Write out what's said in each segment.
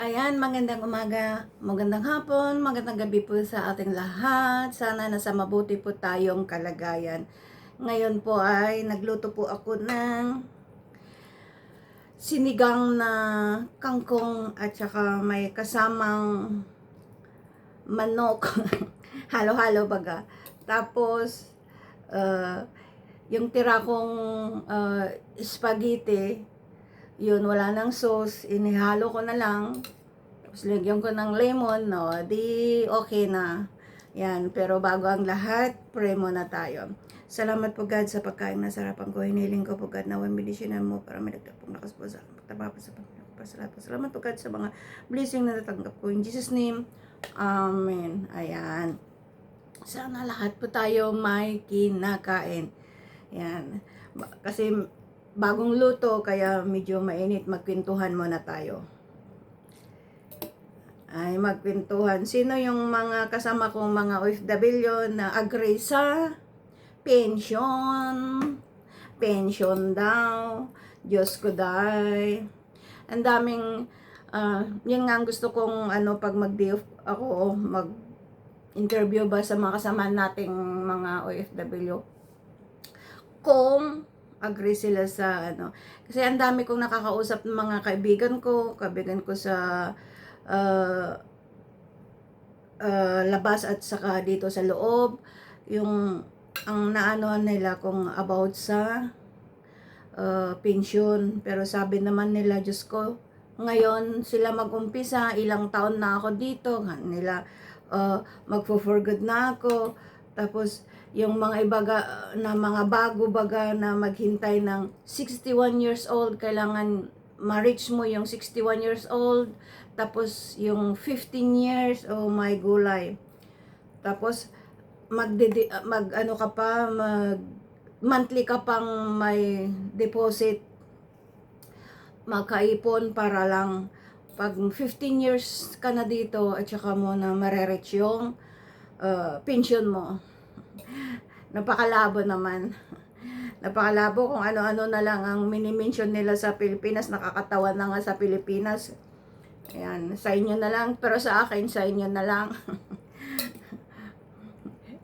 Ayan, magandang umaga, magandang hapon, magandang gabi po sa ating lahat. Sana nasa mabuti po tayong kalagayan. Ngayon po ay nagluto po ako ng sinigang na kangkong at saka may kasamang manok. Halo-halo baga. Tapos, uh, yung tira kong uh, spaghetti, yun, wala nang sauce, inihalo ko na lang. Tapos lagyan ko ng lemon, no, di okay na. Yan, pero bago ang lahat, pray muna tayo. Salamat po God sa pagkain na sarapan ko. Hiniling ko po God na huwag medisyonan mo para may nagtapong lakas po sa pagtrabaho po sa Panginoon. Pasalamat po. Salamat po God sa mga blessing na natanggap ko. In Jesus name, Amen. Ayan. Sana lahat po tayo may kinakain. Yan. Kasi bagong luto, kaya medyo mainit. Magkwentuhan muna tayo. Ay, magkwentuhan. Sino yung mga kasama kong mga OFW na agree sa pension? Pension daw. Diyos ko day. Ang daming, ah, yun nga ang gusto kong ano, pag mag ako, mag interview ba sa mga kasama nating mga OFW kung agree sila sa ano. Kasi ang dami kong nakakausap ng mga kaibigan ko, kaibigan ko sa uh, uh, labas at saka dito sa loob, yung ang naano nila kung about sa uh, pension. Pero sabi naman nila, Diyos ko, ngayon sila mag-umpisa, ilang taon na ako dito, nila uh, magfo-for good na ako. Tapos, yung mga ibaga na mga bago baga na maghintay ng 61 years old, kailangan ma-reach mo yung 61 years old. Tapos, yung 15 years, oh my gulay. Tapos, mag, mag ano ka pa, mag monthly ka pang may deposit magkaipon para lang pag 15 years ka na dito at saka mo na marerich yung uh, pension mo. Napakalabo naman. Napakalabo kung ano-ano na lang ang minimension nila sa Pilipinas. Nakakatawa na nga sa Pilipinas. Ayan, sa inyo na lang. Pero sa akin, sa inyo na lang.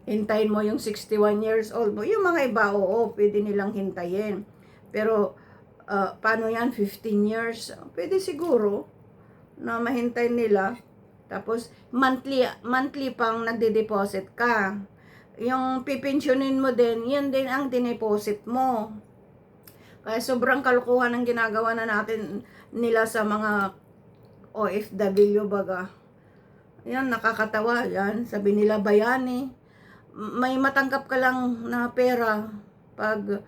Hintayin mo yung 61 years old mo. Yung mga iba, oo, pwede nilang hintayin. Pero, uh, paano yan, 15 years? Pwede siguro na mahintay nila. Tapos, monthly, monthly pang nagde-deposit ka. Yung pipensyonin mo din, yun din ang dineposit mo. Kaya sobrang kalukuhan ang ginagawa na natin nila sa mga OFW baga. Yan, nakakatawa. Yan, sabi nila bayani. May matanggap ka lang na pera pag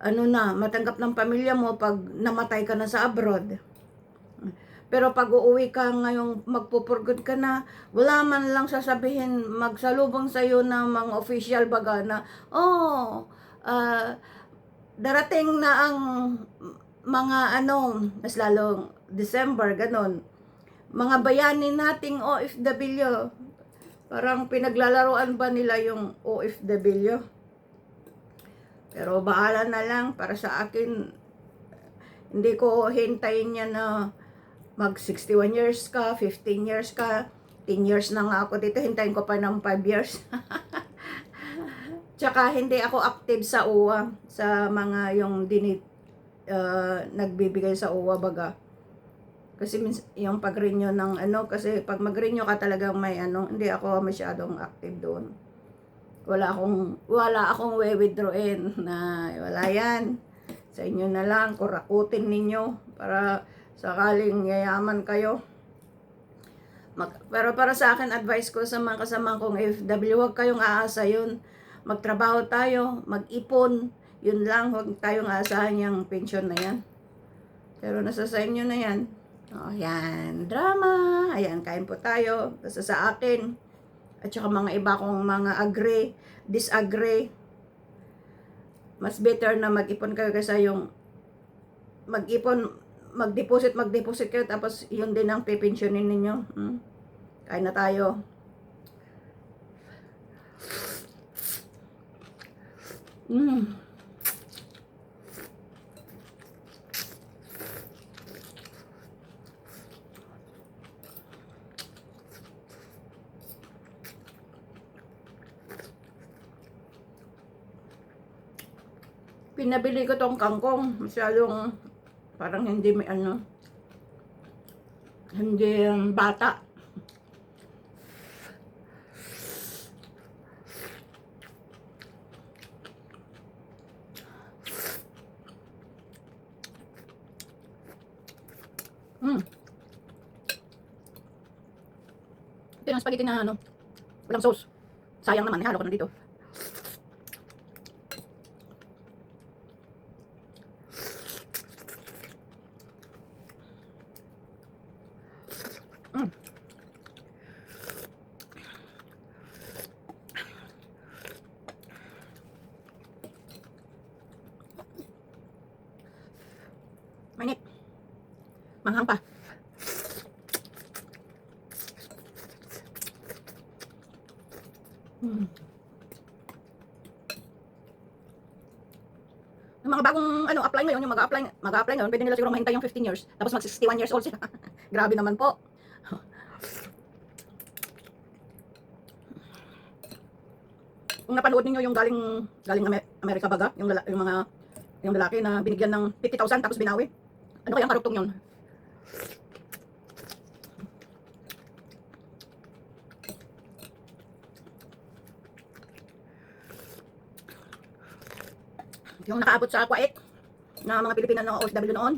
ano na, matanggap ng pamilya mo pag namatay ka na sa abroad. Pero pag uuwi ka ngayong magpupurgod ka na, wala man lang sasabihin, magsalubong sa'yo ng mga official baga na, oh, uh, darating na ang mga ano, mas lalong December, ganon. Mga bayani nating OFW, parang pinaglalaroan ba nila yung OFW? Pero bahala na lang, para sa akin, hindi ko hintayin niya na mag 61 years ka, 15 years ka, 10 years na nga ako dito, hintayin ko pa ng 5 years. Tsaka hindi ako active sa UWA, sa mga yung dinit, uh, nagbibigay sa UWA baga. Kasi yung pag-renew ng ano, kasi pag mag-renew ka talagang may ano, hindi ako masyadong active doon. Wala akong, wala akong we-withdrawin na wala yan. Sa inyo na lang, kurakutin ninyo para sakaling yayaman kayo. Mag, pero para sa akin, advice ko sa mga kasama kong FW, huwag kayong aasa yun. Magtrabaho tayo, mag-ipon, yun lang, huwag tayong aasahan yung pension na yan. Pero nasa sa inyo na yan. O, oh, yan, drama. Ayan, kain po tayo. Basta sa akin. At saka mga iba kong mga agree, disagree. Mas better na mag-ipon kayo kaysa yung mag-ipon, mag-deposit, mag-deposit kayo, tapos yun din ang pipensyonin ninyo. Hmm? Kain na tayo. Mm. Pinabili ko tong kangkong. Masyadong parang hindi may ano. Hindi um, bata. Mm. Ito yung spaghetti na ano, walang sauce. Sayang naman, halo ko na dito. Mm. Mainit. Manghang pa. Mm. Yung mga bagong ano apply ngayon, yung mag-apply mag-apply ngayon, pwede nila siguro mahintay yung 15 years, tapos mag 61 years old sila. Grabe naman po. Kung napanood niyo yung galing galing Amer- Amerika baga, yung, lala- yung mga yung lalaki na binigyan ng 50,000 tapos binawi. Ano kaya ang karugtong yun? Yung nakaabot sa Kuwait na mga Pilipino na OFW noon.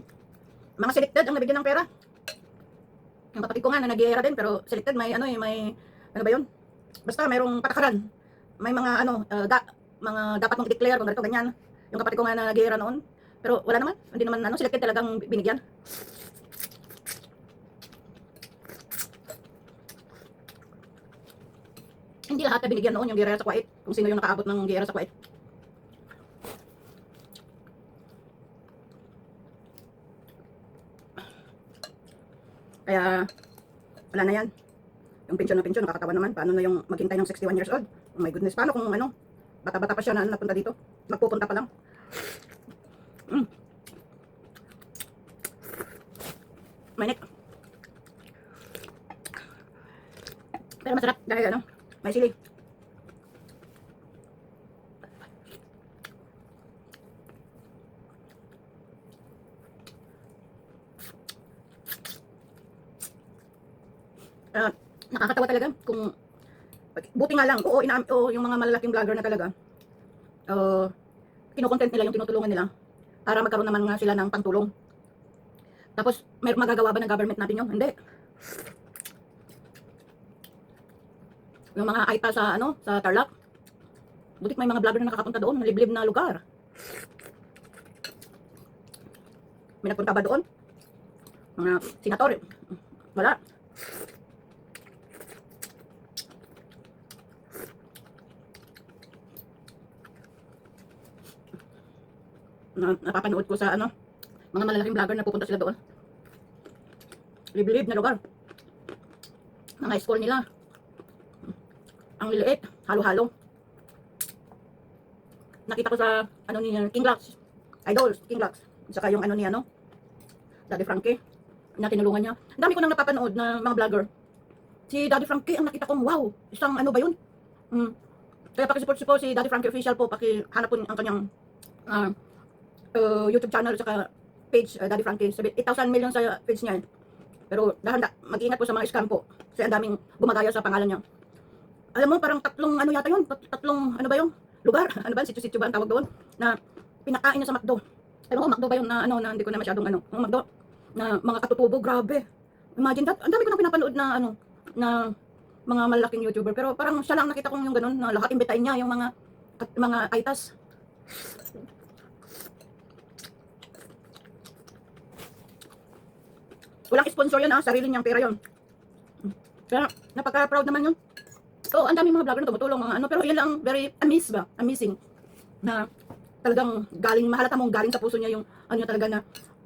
Mga selected ang nabigyan ng pera. Yung kapatid ko nga na nag din pero selected may ano eh, may ano ba yun? Basta mayroong patakaran. May mga ano, uh, da, mga dapat mong i-declare kung ganito ganyan. Yung kapatid ko nga na nag noon. Pero wala naman, hindi naman ano, selected talagang binigyan. Hindi lahat na binigyan noon yung giyera sa Kuwait. Kung sino yung nakaabot ng giyera sa Kuwait. Kaya, wala na yan. Yung pension na pension, nakakatawa naman. Paano na yung maghintay ng 61 years old? Oh my goodness, paano kung ano, bata-bata pa siya na napunta dito? Magpupunta pa lang. Mm. Mainit. Pero masarap dahil ano, may sili. Ah, nakakatawa talaga kung buti nga lang, oo, ina, oo yung mga malalaking vlogger na talaga, uh, kinukontent nila yung tinutulungan nila para magkaroon naman nga sila ng pangtulong. Tapos, may magagawa ba ng government natin yun? Hindi. Yung mga aita sa, ano, sa Tarlac, butik may mga vlogger na nakakapunta doon, liblib na lugar. May nagpunta ba doon? Mga senator, wala. Na napapanood ko sa ano, mga malalaking vlogger na pupunta sila doon. Liblib na lugar. Mga school nila. Ang liliit, halo-halo. Nakita ko sa ano ni King Lux. Idol, King Lux. Saka yung ano ni ano, Daddy Frankie na tinulungan niya. Ang dami ko nang napapanood na mga vlogger. Si Daddy Frankie, ang nakita ko, wow, isang ano ba yun? Hmm. Kaya pakisupport po si Daddy Frankie Official po, pakihanap po ang kanyang ah, uh, YouTube channel saka page uh, Daddy Frankie. Sabi, 8,000 million sa page niya. Pero dahan mag-ingat po sa mga scam po. Kasi ang daming gumagaya sa pangalan niya. Alam mo, parang tatlong ano yata yun? Tat- Tatlong ano ba yun? Lugar? Ano ba? Sityo-sityo ba ang tawag doon? Na pinakain niya sa McDo. Ewan ko, McDo ba yun na ano, na hindi ko na masyadong ano. Yung McDo, na mga katutubo, grabe. Imagine that. Ang dami ko na pinapanood na ano, na mga malalaking YouTuber. Pero parang siya lang nakita kong yung ganun, na lahat imbitahin niya, yung mga mga aitas. Walang sponsor yan ha, sarili niyang pera yun. Kaya napaka-proud naman yun. So, ang daming mga vlogger na tumutulong, mga ano, pero yan lang, very amazed ba? Amazing. Na talagang galing, mahalata mong galing sa puso niya yung, ano talaga na,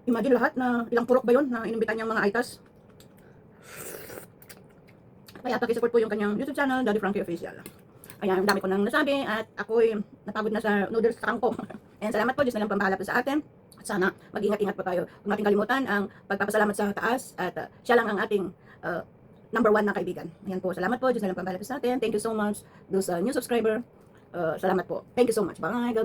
imagine lahat na ilang purok ba yun na inimbitan niyang mga itas. Kaya pakisupport po yung kanyang YouTube channel, Daddy Frankie Official. Ayan, dami ko nang nasabi at ako'y napagod na sa noodles sa kangkong. Ayan, salamat po, Diyos na lang pambahala po sa atin. At sana mag-ingat-ingat po tayo. Huwag natin kalimutan ang pagpapasalamat sa taas at uh, siya lang ang ating uh, number one na kaibigan. Ayan po, salamat po, Diyos na lang pambahala po sa atin. Thank you so much, those uh, new subscriber. Uh, salamat po. Thank you so much. Bye. God